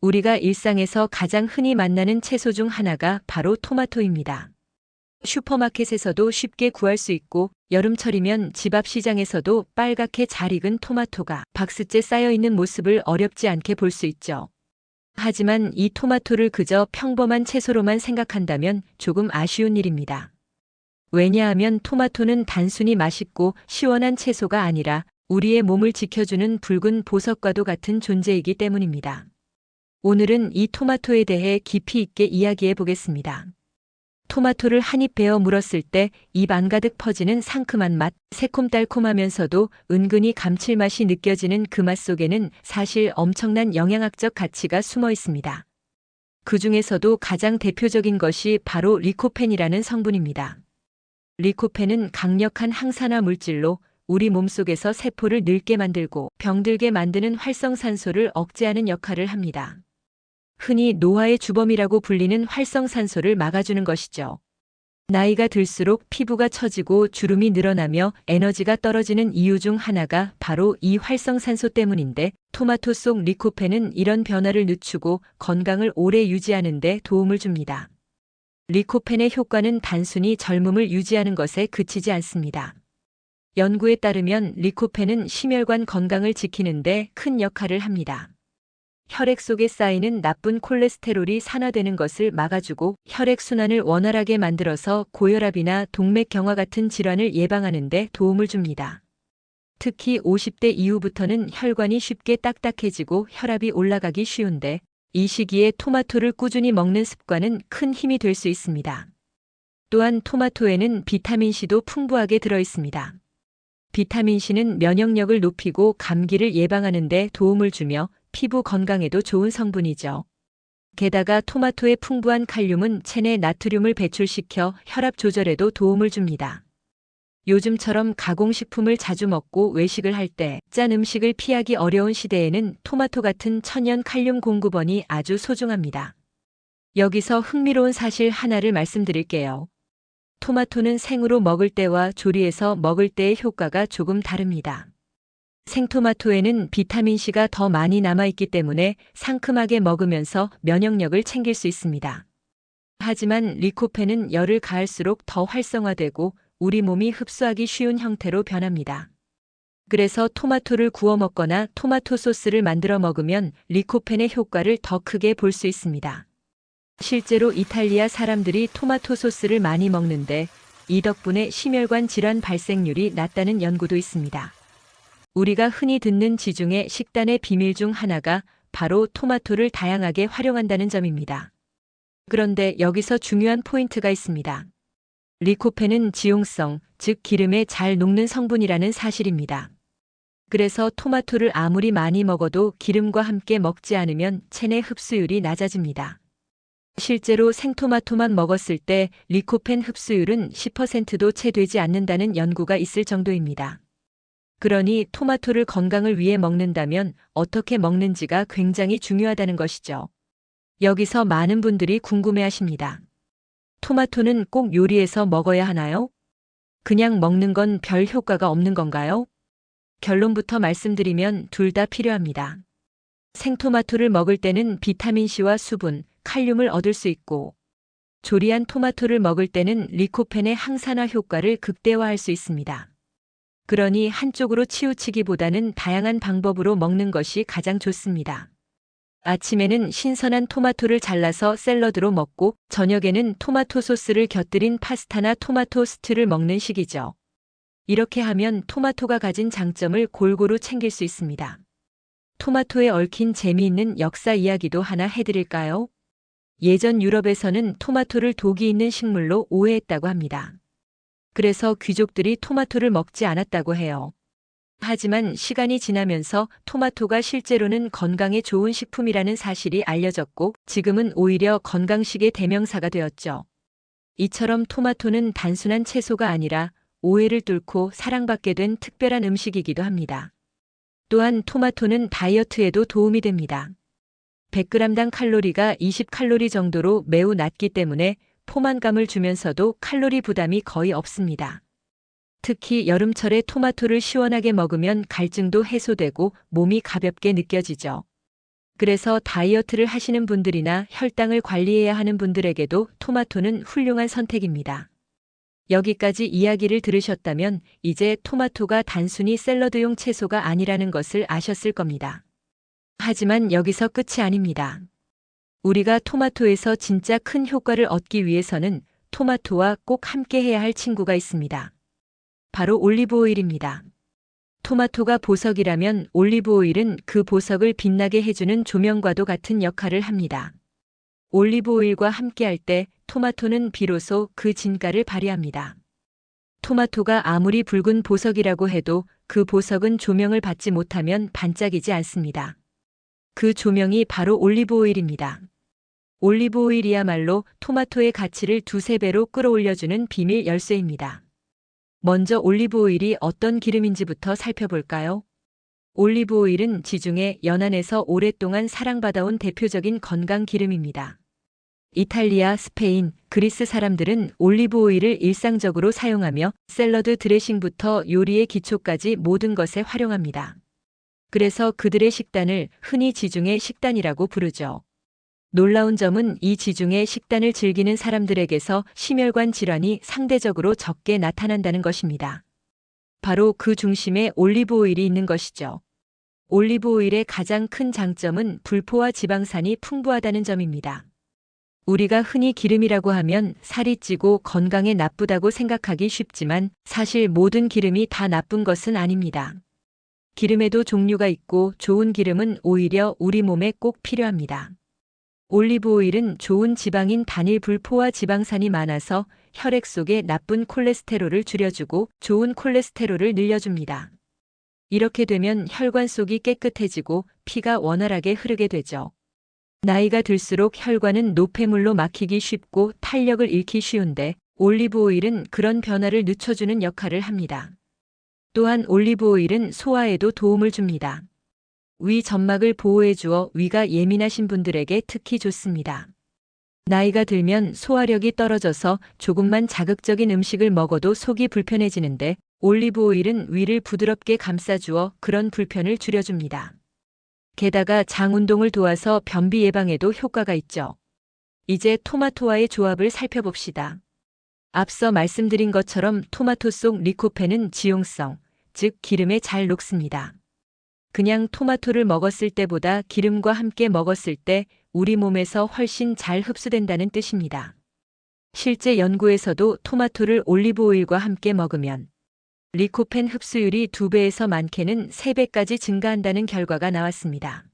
우리가 일상에서 가장 흔히 만나는 채소 중 하나가 바로 토마토입니다. 슈퍼마켓에서도 쉽게 구할 수 있고 여름철이면 집 앞 시장에서도 빨갛게 잘 익은 토마토가 박스째 쌓여 있는 모습을 어렵지 않게 볼 수 있죠. 하지만 이 토마토를 그저 평범한 채소로만 생각한다면 조금 아쉬운 일입니다. 왜냐하면 토마토는 단순히 맛있고 시원한 채소가 아니라 우리의 몸을 지켜주는 붉은 보석과도 같은 존재이기 때문입니다. 오늘은 이 토마토에 대해 깊이 있게 이야기해 보겠습니다. 토마토를 한 입 베어 물었을 때 입 안 가득 퍼지는 상큼한 맛, 새콤달콤하면서도 은근히 감칠맛이 느껴지는 그 맛 속에는 사실 엄청난 영양학적 가치가 숨어 있습니다. 그 중에서도 가장 대표적인 것이 바로 리코펜이라는 성분입니다. 리코펜은 강력한 항산화 물질로 우리 몸속에서 세포를 늙게 만들고 병들게 만드는 활성산소를 억제하는 역할을 합니다. 흔히 노화의 주범이라고 불리는 활성산소를 막아주는 것이죠. 나이가 들수록 피부가 처지고 주름이 늘어나며 에너지가 떨어지는 이유 중 하나가 바로 이 활성산소 때문인데 토마토 속 리코펜은 이런 변화를 늦추고 건강을 오래 유지하는 데 도움을 줍니다. 리코펜의 효과는 단순히 젊음을 유지하는 것에 그치지 않습니다. 연구에 따르면 리코펜은 심혈관 건강을 지키는 데 큰 역할을 합니다. 혈액 속에 쌓이는 나쁜 콜레스테롤이 산화되는 것을 막아주고 혈액순환을 원활하게 만들어서 고혈압이나 동맥경화 같은 질환을 예방하는 데 도움을 줍니다. 특히 50대 이후부터는 혈관이 쉽게 딱딱해지고 혈압이 올라가기 쉬운데 이 시기에 토마토를 꾸준히 먹는 습관은 큰 힘이 될 수 있습니다. 또한 토마토에는 비타민C도 풍부하게 들어 있습니다. 비타민C는 면역력을 높이고 감기를 예방하는 데 도움을 주며 피부 건강에도 좋은 성분이죠. 게다가 토마토의 풍부한 칼륨은 체내 나트륨을 배출시켜 혈압 조절에도 도움을 줍니다. 요즘처럼 가공식품을 자주 먹고 외식을 할 때 짠 음식을 피하기 어려운 시대에는 토마토 같은 천연 칼륨 공급원이 아주 소중합니다. 여기서 흥미로운 사실 하나를 말씀드릴게요. 토마토는 생으로 먹을 때와 조리해서 먹을 때의 효과가 조금 다릅니다. 생토마토에는 비타민C가 더 많이 남아있기 때문에 상큼하게 먹으면서 면역력을 챙길 수 있습니다. 하지만 리코펜은 열을 가할수록 더 활성화되고 우리 몸이 흡수하기 쉬운 형태로 변합니다. 그래서 토마토를 구워 먹거나 토마토 소스를 만들어 먹으면 리코펜의 효과를 더 크게 볼 수 있습니다. 실제로 이탈리아 사람들이 토마토 소스를 많이 먹는데 이 덕분에 심혈관 질환 발생률이 낮다는 연구도 있습니다. 우리가 흔히 듣는 지중해 식단의 비밀 중 하나가 바로 토마토를 다양하게 활용한다는 점입니다. 그런데 여기서 중요한 포인트가 있습니다. 리코펜은 지용성, 즉 기름에 잘 녹는 성분이라는 사실입니다. 그래서 토마토를 아무리 많이 먹어도 기름과 함께 먹지 않으면 체내 흡수율이 낮아집니다. 실제로 생토마토만 먹었을 때 리코펜 흡수율은 10%도 채 되지 않는다는 연구가 있을 정도입니다. 그러니 토마토를 건강을 위해 먹는다면 어떻게 먹는지가 굉장히 중요하다는 것이죠. 여기서 많은 분들이 궁금해 하십니다. 토마토는 꼭 요리해서 먹어야 하나요? 그냥 먹는 건 별 효과가 없는 건가요? 결론부터 말씀드리면 둘 다 필요합니다. 생토마토를 먹을 때는 비타민C와 수분, 칼륨을 얻을 수 있고, 조리한 토마토를 먹을 때는 리코펜의 항산화 효과를 극대화할 수 있습니다. 그러니 한쪽으로 치우치기보다는 다양한 방법으로 먹는 것이 가장 좋습니다. 아침에는 신선한 토마토를 잘라서 샐러드로 먹고 저녁에는 토마토 소스를 곁들인 파스타나 토마토 스튜를 먹는 식이죠. 이렇게 하면 토마토가 가진 장점을 골고루 챙길 수 있습니다. 토마토에 얽힌 재미있는 역사 이야기도 하나 해드릴까요? 예전 유럽에서는 토마토를 독이 있는 식물로 오해했다고 합니다. 그래서 귀족들이 토마토를 먹지 않았다고 해요. 하지만 시간이 지나면서 토마토가 실제로는 건강에 좋은 식품이라는 사실이 알려졌고 지금은 오히려 건강식의 대명사가 되었죠. 이처럼 토마토는 단순한 채소가 아니라 오해를 뚫고 사랑받게 된 특별한 음식이기도 합니다. 또한 토마토는 다이어트에도 도움이 됩니다. 100g당 칼로리가 20칼로리 정도로 매우 낮기 때문에 포만감을 주면서도 칼로리 부담이 거의 없습니다. 특히 여름철에 토마토를 시원하게 먹으면 갈증도 해소되고 몸이 가볍게 느껴지죠. 그래서 다이어트를 하시는 분들이나 혈당을 관리해야 하는 분들에게도 토마토는 훌륭한 선택입니다. 여기까지 이야기를 들으셨다면 이제 토마토가 단순히 샐러드용 채소가 아니라는 것을 아셨을 겁니다. 하지만 여기서 끝이 아닙니다. 우리가 토마토에서 진짜 큰 효과를 얻기 위해서는 토마토와 꼭 함께 해야 할 친구가 있습니다. 바로 올리브 오일입니다. 토마토가 보석이라면 올리브 오일은 그 보석을 빛나게 해주는 조명과도 같은 역할을 합니다. 올리브 오일과 함께할 때 토마토는 비로소 그 진가를 발휘합니다. 토마토가 아무리 붉은 보석이라고 해도 그 보석은 조명을 받지 못하면 반짝이지 않습니다. 그 조명이 바로 올리브 오일입니다. 올리브 오일이야말로 토마토의 가치를 두세 배로 끌어올려주는 비밀 열쇠입니다. 먼저 올리브 오일이 어떤 기름인지부터 살펴볼까요? 올리브 오일은 지중해 연안에서 오랫동안 사랑받아온 대표적인 건강 기름입니다. 이탈리아, 스페인, 그리스 사람들은 올리브 오일을 일상적으로 사용하며 샐러드 드레싱부터 요리의 기초까지 모든 것에 활용합니다. 그래서 그들의 식단을 흔히 지중해 식단이라고 부르죠. 놀라운 점은 이 지중해 식단을 즐기는 사람들에게서 심혈관 질환이 상대적으로 적게 나타난다는 것입니다. 바로 그 중심에 올리브 오일이 있는 것이죠. 올리브 오일의 가장 큰 장점은 불포화 지방산이 풍부하다는 점입니다. 우리가 흔히 기름이라고 하면 살이 찌고 건강에 나쁘다고 생각하기 쉽지만 사실 모든 기름이 다 나쁜 것은 아닙니다. 기름에도 종류가 있고 좋은 기름은 오히려 우리 몸에 꼭 필요합니다. 올리브 오일은 좋은 지방인 단일 불포화 지방산이 많아서 혈액 속의 나쁜 콜레스테롤을 줄여주고 좋은 콜레스테롤을 늘려줍니다. 이렇게 되면 혈관 속이 깨끗해지고 피가 원활하게 흐르게 되죠. 나이가 들수록 혈관은 노폐물로 막히기 쉽고 탄력을 잃기 쉬운데 올리브 오일은 그런 변화를 늦춰주는 역할을 합니다. 또한 올리브 오일은 소화에도 도움을 줍니다. 위 점막을 보호해 주어 위가 예민하신 분들에게 특히 좋습니다. 나이가 들면 소화력이 떨어져서 조금만 자극적인 음식을 먹어도 속이 불편해지는데 올리브 오일은 위를 부드럽게 감싸주어 그런 불편을 줄여줍니다. 게다가 장 운동을 도와서 변비 예방에도 효과가 있죠. 이제 토마토와의 조합을 살펴봅시다. 앞서 말씀드린 것처럼 토마토 속 리코펜은 지용성, 즉 기름에 잘 녹습니다. 그냥 토마토를 먹었을 때보다 기름과 함께 먹었을 때 우리 몸에서 훨씬 잘 흡수된다는 뜻입니다. 실제 연구에서도 토마토를 올리브 오일과 함께 먹으면 리코펜 흡수율이 2배에서 많게는 3배까지 증가한다는 결과가 나왔습니다.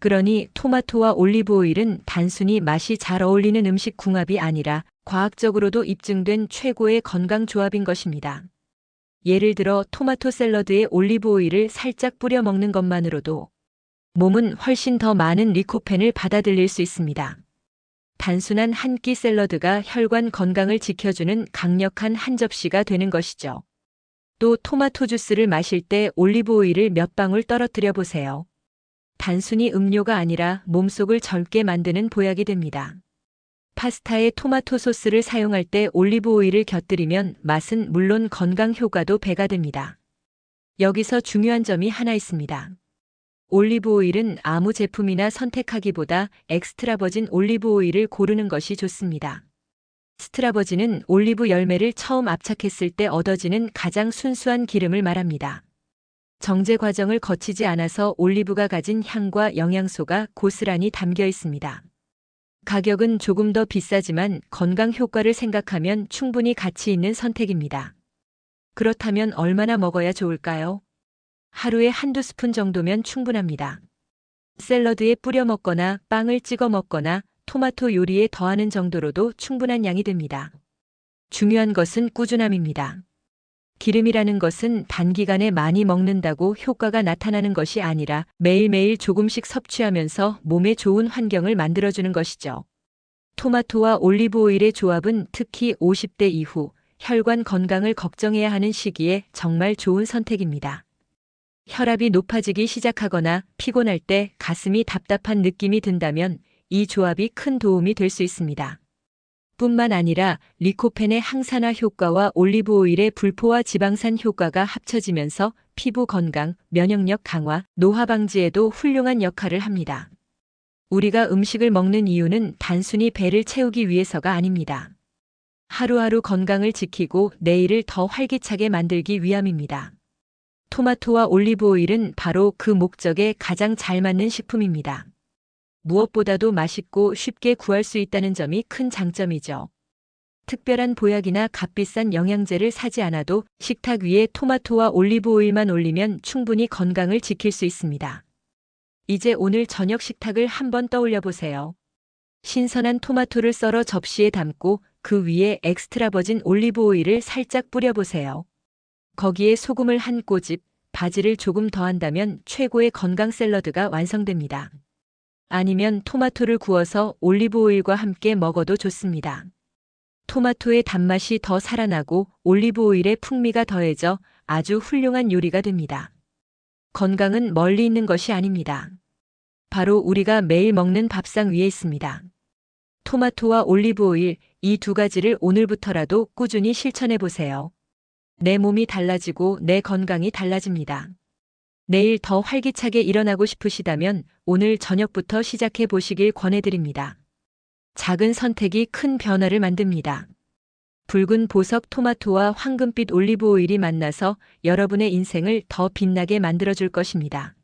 그러니 토마토와 올리브 오일은 단순히 맛이 잘 어울리는 음식 궁합이 아니라 과학적으로도 입증된 최고의 건강 조합인 것입니다. 예를 들어 토마토 샐러드에 올리브 오일을 살짝 뿌려 먹는 것만으로도 몸은 훨씬 더 많은 리코펜을 받아들일 수 있습니다. 단순한 한 끼 샐러드가 혈관 건강을 지켜주는 강력한 한 접시가 되는 것이죠. 또 토마토 주스를 마실 때 올리브 오일을 몇 방울 떨어뜨려 보세요. 단순히 음료가 아니라 몸속을 젊게 만드는 보약이 됩니다. 파스타에 토마토 소스를 사용할 때 올리브 오일을 곁들이면 맛은 물론 건강 효과도 배가 됩니다. 여기서 중요한 점이 하나 있습니다. 올리브 오일은 아무 제품이나 선택하기보다 엑스트라 버진 올리브 오일을 고르는 것이 좋습니다. 스트라버진은 올리브 열매를 처음 압착했을 때 얻어지는 가장 순수한 기름을 말합니다. 정제 과정을 거치지 않아서 올리브가 가진 향과 영양소가 고스란히 담겨 있습니다. 가격은 조금 더 비싸지만 건강 효과를 생각하면 충분히 가치 있는 선택입니다. 그렇다면 얼마나 먹어야 좋을까요? 하루에 한두 스푼 정도면 충분합니다. 샐러드에 뿌려 먹거나 빵을 찍어 먹거나 토마토 요리에 더하는 정도로도 충분한 양이 됩니다. 중요한 것은 꾸준함입니다. 기름이라는 것은 단기간에 많이 먹는다고 효과가 나타나는 것이 아니라 매일매일 조금씩 섭취하면서 몸에 좋은 환경을 만들어주는 것이죠. 토마토와 올리브 오일의 조합은 특히 50대 이후 혈관 건강을 걱정해야 하는 시기에 정말 좋은 선택입니다. 혈압이 높아지기 시작하거나 피곤할 때 가슴이 답답한 느낌이 든다면 이 조합이 큰 도움이 될 수 있습니다. 뿐만 아니라 리코펜의 항산화 효과와 올리브 오일의 불포화 지방산 효과가 합쳐지면서 피부 건강, 면역력 강화, 노화 방지에도 훌륭한 역할을 합니다. 우리가 음식을 먹는 이유는 단순히 배를 채우기 위해서가 아닙니다. 하루하루 건강을 지키고 내일을 더 활기차게 만들기 위함입니다. 토마토와 올리브 오일은 바로 그 목적에 가장 잘 맞는 식품입니다. 무엇보다도 맛있고 쉽게 구할 수 있다는 점이 큰 장점이죠. 특별한 보약이나 값비싼 영양제를 사지 않아도 식탁 위에 토마토와 올리브 오일만 올리면 충분히 건강을 지킬 수 있습니다. 이제 오늘 저녁 식탁을 한번 떠올려 보세요. 신선한 토마토를 썰어 접시에 담고 그 위에 엑스트라 버진 올리브 오일을 살짝 뿌려보세요. 거기에 소금을 한 꼬집, 바지를 조금 더한다면 최고의 건강 샐러드가 완성됩니다. 아니면 토마토를 구워서 올리브 오일과 함께 먹어도 좋습니다. 토마토의 단맛이 더 살아나고 올리브 오일의 풍미가 더해져 아주 훌륭한 요리가 됩니다. 건강은 멀리 있는 것이 아닙니다. 바로 우리가 매일 먹는 밥상 위에 있습니다. 토마토와 올리브 오일 이 두 가지를 오늘부터라도 꾸준히 실천해 보세요. 내 몸이 달라지고 내 건강이 달라집니다. 내일 더 활기차게 일어나고 싶으시다면 오늘 저녁부터 시작해 보시길 권해드립니다. 작은 선택이 큰 변화를 만듭니다. 붉은 보석 토마토와 황금빛 올리브 오일이 만나서 여러분의 인생을 더 빛나게 만들어줄 것입니다.